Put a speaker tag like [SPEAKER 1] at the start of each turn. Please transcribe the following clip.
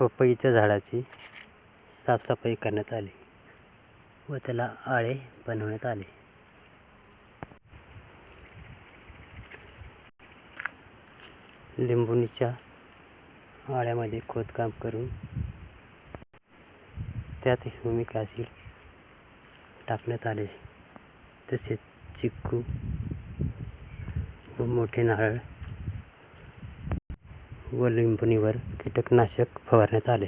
[SPEAKER 1] पपईच्या झाडाची साफसफाई करण्यात आली व त्याला आळे बनवण्यात आले. लिंबुणीच्या आळ्यामध्ये खोदकाम करून त्यात ह्युमिक ॲसिड टाकण्यात आले तसेच चिक्कू व मोठे नारळ व लिंबुणीवर कीटकनाशक फवारण्यात आले.